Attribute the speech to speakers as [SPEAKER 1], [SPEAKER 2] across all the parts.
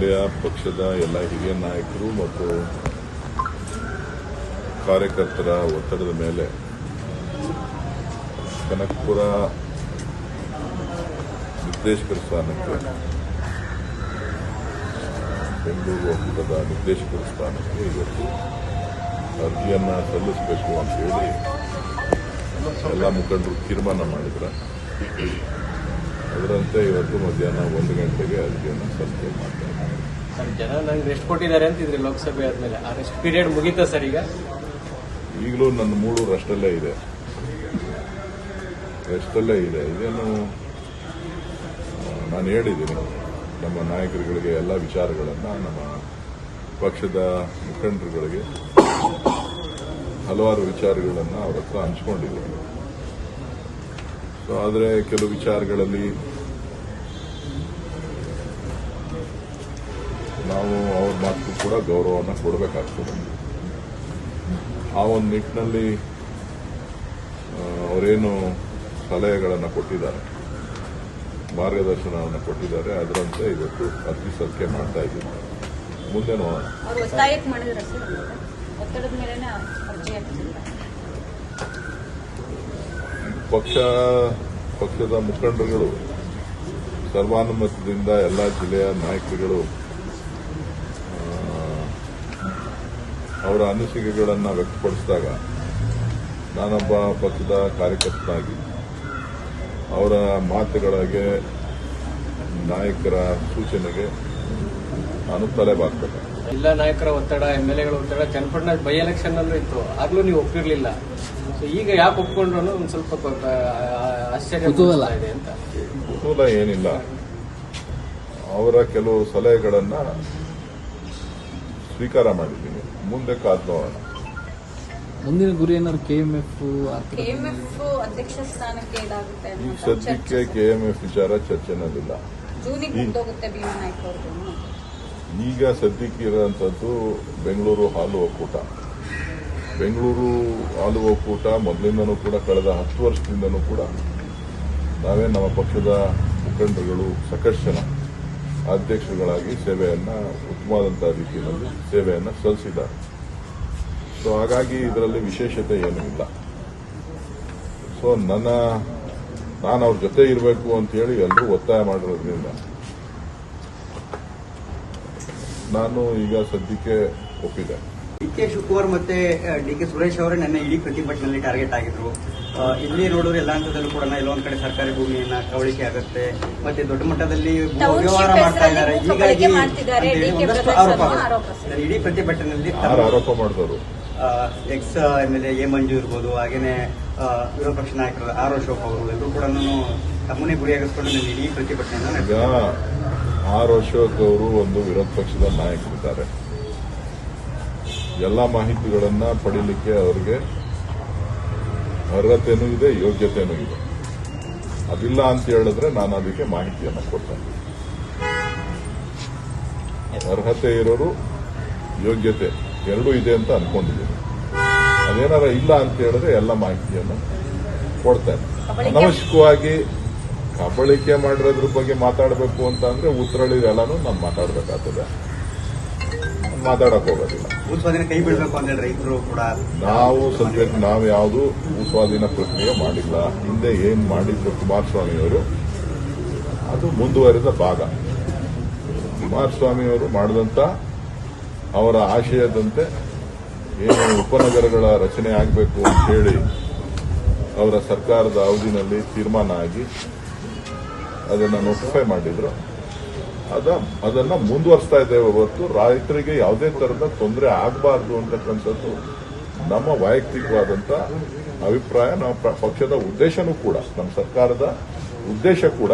[SPEAKER 1] ಜಿಲ್ಲೆಯ ಪಕ್ಷದ ಎಲ್ಲ ಹಿರಿಯ ನಾಯಕರು ಮತ್ತು ಕಾರ್ಯಕರ್ತರ ಒತ್ತಡದ ಮೇಲೆ ಕನಕಪುರ ನಿರ್ದೇಶಕರ ಸ್ಥಾನಕ್ಕೆ ಬೆಂಗಳೂರು ಒಕ್ಕೂಟದ ನಿರ್ದೇಶಕರ ಸ್ಥಾನಕ್ಕೆ ಇವತ್ತು ಅರ್ಜಿಯನ್ನು ಸಲ್ಲಿಸಬೇಕು ಅಂತ ಹೇಳಿ ಎಲ್ಲ ಮುಖಂಡರು ತೀರ್ಮಾನ ಮಾಡಿದ್ರ. ಅದರಂತೆ ಇವತ್ತು ಮಧ್ಯಾಹ್ನ ಒಂದು ಗಂಟೆಗೆ ಅರ್ಜಿಯನ್ನು ಸಲ್ಲಿಕೆ ಮಾಡ್ತಾರೆ
[SPEAKER 2] ಸರ್ ಜನ ನಂಗೆ ರೆಸ್ಟ್ ಕೊಟ್ಟಿದ್ದಾರೆ ಅಂತಿದ್ರಿ ಲೋಕಸಭೆ ಆದಮೇಲೆ. ಆ ರೆಸ್ಟ್ ಪೀರಿಯಡ್ ಮುಗೀತಾ ಸರ್ ಈಗ?
[SPEAKER 1] ಈಗಲೂ ನನ್ನ ಮೂರು ರೆಸ್ಟಲ್ಲೇ ಇದೆ. ರೆಸ್ಟಲ್ಲೇ ಇದೆ. ಇದೇನು ನಾನು ಹೇಳಿದ್ದೀನಿ. ನಮ್ಮ ನಾಯಕರುಗಳಿಗೆ ಎಲ್ಲ ವಿಚಾರಗಳನ್ನು ನಮ್ಮ ಪಕ್ಷದ ಮುಖಂಡರುಗಳಿಗೆ ಹಲವಾರು ವಿಚಾರಗಳನ್ನು ಅವ್ರ ಹತ್ರ ಹಂಚ್ಕೊಂಡಿದ್ದೀನಿ. ಸೊ ಆದರೆ ಕೆಲವು ವಿಚಾರಗಳಲ್ಲಿ ನಾವು ಅವ್ರ ಮಾತು ಕೂಡ ಗೌರವವನ್ನು ಕೊಡಬೇಕಾಗ್ತದೆ. ಆ ಒಂದು ನಿಟ್ಟಿನಲ್ಲಿ ಅವರೇನು ಸಲಹೆಗಳನ್ನು ಕೊಟ್ಟಿದ್ದಾರೆ, ಮಾರ್ಗದರ್ಶನವನ್ನು ಕೊಟ್ಟಿದ್ದಾರೆ, ಅದರಂತೆ ಇವತ್ತು ಅರ್ಜಿ ಸಲ್ಲಿಕೆ ಮಾಡ್ತಾ ಇದ್ದೀನಿ ಮುಂದೆ ನೋಡೋಣ
[SPEAKER 3] ಅವ್ರು ಒತ್ತಾಯಕ್ಕೆ ಮಾಡಿದ್ರ ಸರ್ ಒತ್ತಡದ ಮೇಲೆನೆ ಅರ್ಜಿ ಹಾಕಿದ್ರು
[SPEAKER 1] ಪಕ್ಷ, ಪಕ್ಷದ ಮುಖಂಡರುಗಳು, ಸರ್ವಾನುಮತದಿಂದ ಎಲ್ಲ ಜಿಲ್ಲೆಯ ನಾಯಕರುಗಳು ಅವರ ಅನಿಸಿಕೆಗಳನ್ನು ವ್ಯಕ್ತಪಡಿಸಿದಾಗ ನಾನೊಬ್ಬ ಪಕ್ಷದ ಕಾರ್ಯಕರ್ತನಾಗಿ, ಅವರ ಮಾತುಗಳಿಗೆ ನಾಯಕರ ಸೂಚನೆಗೆ ನಾನು ತಲೆಬಾಗ್ತೇನೆ
[SPEAKER 2] ಜಿಲ್ಲಾ ನಾಯಕರ ಒತ್ತಡ ಎಂ ಎಲ್ ಎಗಳ ಒತ್ತಡ ಚನ್ನಪಟ್ಟಣ ಬೈ ಎಲೆಕ್ಷನ್ ಅಲ್ಲೂ ಇತ್ತು. ಆಗ್ಲೂ ನೀವು ಒಪ್ಪಿರ್ಲಿಲ್ಲ. ಸೊ ಈಗ ಯಾಕೆ ಒಪ್ಕೊಂಡ್ರು ಒಂದ್ ಸ್ವಲ್ಪ ಆಶ್ಚರ್ಯ
[SPEAKER 4] ಕುತೂಹಲ.
[SPEAKER 2] ಇದೆ ಅಂತ.
[SPEAKER 1] ಕುತೂಹಲ ಏನಿಲ್ಲ. ಅವರ ಕೆಲವು ಸಲಹೆಗಳನ್ನ ಸ್ವೀಕಾರ ಮಾಡಿದ್ದೀನಿ. ಮುಂದೆ ಕಾದ್ ನೋಡೋಣ
[SPEAKER 4] ಮುಂದಿನ ಗುರಿ ಏನಾದ್ರು ಕೆಎಂಎಫ್
[SPEAKER 3] ಕೆಎಂಎಫ್ ಅಧ್ಯಕ್ಷ ಸ್ಥಾನಕ್ಕೆ ಇದಾಗುತ್ತೆ
[SPEAKER 1] ಈಗ ಸದ್ಯಕ್ಕೆ
[SPEAKER 3] ಚರ್ಚೆ.
[SPEAKER 1] ಕೆಎಂಎಫ್ ವಿಚಾರ ಚರ್ಚೆನಲ್ಲಿಲ್ಲ.
[SPEAKER 3] ಜೂನಿಗೆ ಮುಗ್ದೋಗುತ್ತೆ ಭೀಮನಾಯ್ಕ ಅವ್ರದ್ದು
[SPEAKER 1] ಈಗ ಸದ್ಯಕ್ಕೆ ಇರೋಂಥದ್ದು ಬೆಂಗಳೂರು ಹಾಲು ಒಕ್ಕೂಟ. ಬೆಂಗಳೂರು ಹಾಲು ಒಕ್ಕೂಟ ಮೊದಲಿಂದನೂ ಕೂಡ ಕಳೆದ ಹತ್ತು ವರ್ಷದಿಂದನೂ ಕೂಡ ನಾವೇ ನಮ್ಮ ಪಕ್ಷದ ಮುಖಂಡರುಗಳು ಸಾಕಷ್ಟು ಜನ ಅಧ್ಯಕ್ಷರುಗಳಾಗಿ ಸೇವೆಯನ್ನು ಉತ್ತಮವಾದಂತಹ ರೀತಿಯಲ್ಲಿ ಸೇವೆಯನ್ನು ಸಲ್ಲಿಸಿದ್ದಾರೆ. ಸೊ ಹಾಗಾಗಿ ಇದರಲ್ಲಿ ವಿಶೇಷತೆ ಏನೂ ಇಲ್ಲ. ಸೊ ನನ್ನ, ನಾನು ಅವ್ರ ಜೊತೆ ಇರಬೇಕು ಅಂತ ಹೇಳಿ ಎಲ್ಲರೂ ಒತ್ತಾಯ ಮಾಡಿರೋದ್ರಿಂದ ನಾನು ಈಗ ಸದ್ಯಕ್ಕೆ ಒಪ್ಪಿದೆ
[SPEAKER 5] ಡಿ ಕೆ ಶಿವಕುಮಾರ್ ಮತ್ತೆ ಡಿ ಕೆ ಸುರೇಶ್ ಅವರೇ ನನ್ನ ಇಡೀ ಪ್ರತಿಭಟನೆಯಲ್ಲಿ ಟಾರ್ಗೆಟ್ ಆಗಿದ್ರು ಆ, ಇಲ್ಲಿ ನೋಡಿದ್ರೆ ಎಲ್ಲ ಹಂತದಲ್ಲೂ ಕೂಡ ಎಲ್ಲೊಂದ್ ಒಂದ್ ಕಡೆ ಸರ್ಕಾರಿ ಭೂಮಿಯನ್ನ ಕವಳಿಕೆ ಆಗುತ್ತೆ ಮತ್ತೆ ದೊಡ್ಡ ಮಟ್ಟದಲ್ಲಿ ವ್ಯವಹಾರ ಮಾಡ್ತಾ ಇದ್ದಾರೆ ಹೀಗಾಗಿ ಒಂದಷ್ಟು.
[SPEAKER 3] ಆರೋಪ.
[SPEAKER 5] ಇಡೀ ಪ್ರತಿಭಟನೆಯಲ್ಲಿ
[SPEAKER 1] ಆರೋಪ ಮಾಡಿದವರು
[SPEAKER 5] X M L A Manju ಇರ್ಬೋದು ಹಾಗೇನೆ ವಿರೋಧ ಪಕ್ಷ ನಾಯಕರು ಆರ್ ಅಶೋಕ್ ಅವರು ಎಲ್ಲರೂ ಕೂಡ ತಮ್ಮನ್ನೇ ಗುರಿಯಾಗಿಸ್ಕೊಂಡು ನನ್ನ ಇಡೀ ಪ್ರತಿಭಟನೆಯನ್ನ.
[SPEAKER 1] ಆರ್ ಅಶೋಕ್ ಅವರು ಒಂದು ವಿರೋಧ ಪಕ್ಷದ ನಾಯಕರಿದ್ದಾರೆ. ಎಲ್ಲ ಮಾಹಿತಿಗಳನ್ನ ಪಡೀಲಿಕ್ಕೆ ಅವರಿಗೆ ಅರ್ಹತೆನೂ ಇದೆ ಯೋಗ್ಯತೆನೂ ಇದೆ. ಅದಿಲ್ಲ ಅಂತ ಹೇಳಿದ್ರೆ ನಾನು ಅದಕ್ಕೆ ಮಾಹಿತಿಯನ್ನು ಕೊಡ್ತೇನೆ ಅರ್ಹತೆ ಇರೋರು ಯೋಗ್ಯತೆ ಎರಡೂ ಇದೆ ಅಂತ ಅನ್ಕೊಂಡಿದ್ದೀನಿ. ಅದೇನಾರ ಇಲ್ಲ ಅಂತ ಹೇಳಿದ್ರೆ ಎಲ್ಲ ಮಾಹಿತಿಯನ್ನು ಕೊಡ್ತೇನೆ ಅನವಶ್ಯಕವಾಗಿ ಕಬಳಿಕೆ ಮಾಡಿರೋದ್ರ ಬಗ್ಗೆ ಮಾತಾಡಬೇಕು ಅಂತ ಅಂದ್ರೆ ಉತ್ತರಳಿದೆಲ್ಲಾನು ನಾನು ಮಾತಾಡಬೇಕಾಗ್ತದೆ. ಮಾತಾಡಕ್ ಹೋಗೋದಿಲ್ಲ.
[SPEAKER 5] ಕೈ ಬಿಡಬೇಕು ಅಂತ ಹೇಳಿ ರೈತರು ಕೂಡ.
[SPEAKER 1] ನಾವು ಸದ್ಯಕ್ಕೆ ನಾವು ಯಾವುದು ಭೂಸ್ವಾಧೀನ ಪ್ರಕ್ರಿಯೆ ಮಾಡಿಲ್ಲ. ಹಿಂದೆ ಏನ್ ಮಾಡಿದ್ರು ಕುಮಾರಸ್ವಾಮಿ ಅವರು ಅದು ಮುಂದುವರೆದ ಭಾಗ. ಕುಮಾರಸ್ವಾಮಿ ಅವರು ಮಾಡಿದಂತ ಅವರ ಆಶಯದಂತೆ ಏನು ಉಪನಗರಗಳ ರಚನೆ ಆಗಬೇಕು ಅಂತ ಹೇಳಿ ಅವರ ಸರ್ಕಾರದ ಅವಧಿನಲ್ಲಿ ತೀರ್ಮಾನ ಆಗಿ ಅದನ್ನ ನೋಟಿಫೈ ಮಾಡಿದ್ರು. ಅದ, ಅದನ್ನ ಮುಂದುವರಿಸ್ತಾ ಇದ್ದೇವೆ ಹೊರತು ರೈತರಿಗೆ ಯಾವುದೇ ತರದ ತೊಂದರೆ ಆಗಬಾರ್ದು ಅಂತಕ್ಕಂಥದ್ದು ನಮ್ಮ ವೈಯಕ್ತಿಕವಾದಂತ ಅಭಿಪ್ರಾಯ, ನಮ್ಮ ಪಕ್ಷದ ಉದ್ದೇಶನೂ ಕೂಡ, ನಮ್ಮ ಸರ್ಕಾರದ ಉದ್ದೇಶ ಕೂಡ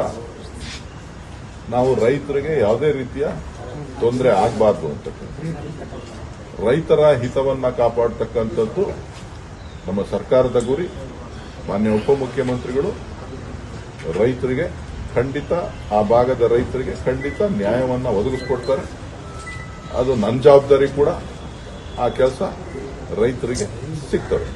[SPEAKER 1] ನಾವು ರೈತರಿಗೆ ಯಾವುದೇ ರೀತಿಯ ತೊಂದರೆ ಆಗಬಾರ್ದು ಅಂತ ರೈತರ ಹಿತವನ್ನ ಕಾಪಾಡತಕ್ಕಂಥದ್ದು ನಮ್ಮ ಸರ್ಕಾರದ ಗುರಿ. ಮಾನ್ಯ ಉಪಮುಖ್ಯಮಂತ್ರಿಗಳು ರೈತರಿಗೆ ಖಂಡಿತ ಆ ಭಾಗದ ರೈತರಿಗೆ ಖಂಡಿತ ನ್ಯಾಯವನ್ನು ಒದಗಿಸ್ಕೊಡ್ತಾರೆ. ಅದು ನನ್ನ ಜವಾಬ್ದಾರಿ ಕೂಡ ಆ ಕೆಲಸ ರೈತರಿಗೆ ಸಿಗ್ತದೆ.